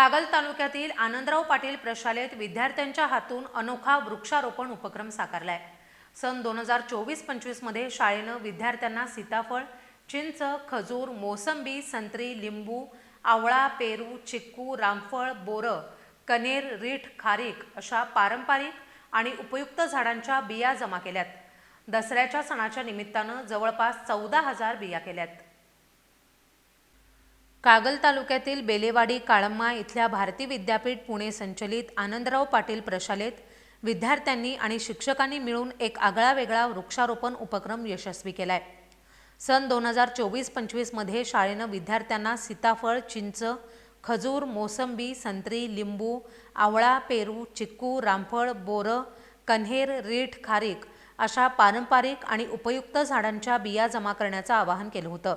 कागल तालुक्यातील आनंदराव पाटील प्रशालेत विद्यार्थ्यांच्या हातून अनोखा वृक्षारोपण उपक्रम साकारलाय. सन दोन हजार चोवीस पंचवीसमध्ये शाळेनं विद्यार्थ्यांना सीताफळ चिंच खजूर मोसंबी संत्री लिंबू आवळा पेरू चिक्कू रामफळ बोरं कनेर रीठ खारीक अशा पारंपरिक आणि उपयुक्त झाडांच्या बिया जमा केल्यात. दसऱ्याच्या सणाच्या निमित्तानं जवळपास चौदा हजार बिया केल्यात. कागल तालुक्यातील बेलेवाडी काळम्मा इथल्या भारती विद्यापीठ पुणे संचलित आनंदराव पाटील प्रशालेत विद्यार्थ्यांनी आणि शिक्षकांनी मिळून एक आगळा वेगळा वृक्षारोपण उपक्रम यशस्वी केलाय. सन दोन हजार चोवीस पंचवीसमध्ये शाळेनं विद्यार्थ्यांना सीताफळ चिंच खजूर मोसंबी संत्री लिंबू आवळा पेरू चिक्कू रामफळ बोरं कन्हेर रीठ खारीक अशा पारंपरिक आणि उपयुक्त झाडांच्या बिया जमा करण्याचं आवाहन केलं होतं.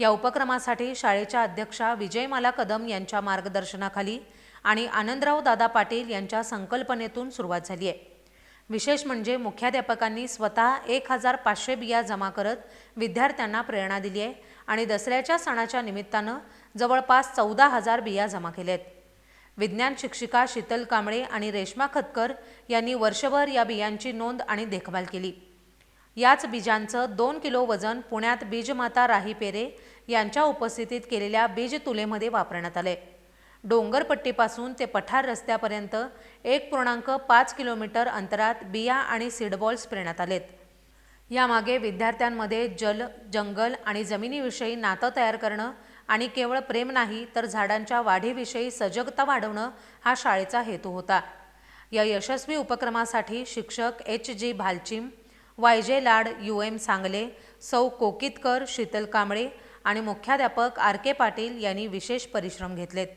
या उपक्रमासाठी शाळेच्या अध्यक्षा विजयमाला कदम यांच्या मार्गदर्शनाखाली आणि आनंदराव दादा पाटील यांच्या संकल्पनेतून सुरुवात झाली आहे. विशेष म्हणजे मुख्याध्यापकांनी स्वतः एक हजार पाचशे बिया जमा करत विद्यार्थ्यांना प्रेरणा दिली आहे आणि दसऱ्याच्या सणाच्या निमित्तानं जवळपास चौदा हजार बिया जमा केल्या आहेत. विज्ञान शिक्षिका शीतल कांबळे आणि रेश्मा खतकर यांनी वर्षभर या बियांची नोंद आणि देखभाल केली. याच बीजांचं दोन किलो वजन पुण्यात बीजमाता राही पेरे यांच्या उपस्थितीत केलेल्या बीज तुलेमध्ये वापरण्यात आले. डोंगरपट्टीपासून ते पठार रस्त्यापर्यंत एक पूर्णांक पाच किलोमीटर अंतरात बिया आणि सीडबॉल्स पेरण्यात आलेत. यामागे विद्यार्थ्यांमध्ये जल जंगल आणि जमिनीविषयी नातं तयार करणं आणि केवळ प्रेम नाही तर झाडांच्या वाढीविषयी सजगता वाढवणं हा शाळेचा हेतू होता. या यशस्वी उपक्रमासाठी शिक्षक एच जी भालचिम वाय जे लाड यू एम सांगले सौ कोकितकर शीतल कांबळे आणि मुख्याध्यापक आर के पाटील यांनी विशेष परिश्रम घेतलेत.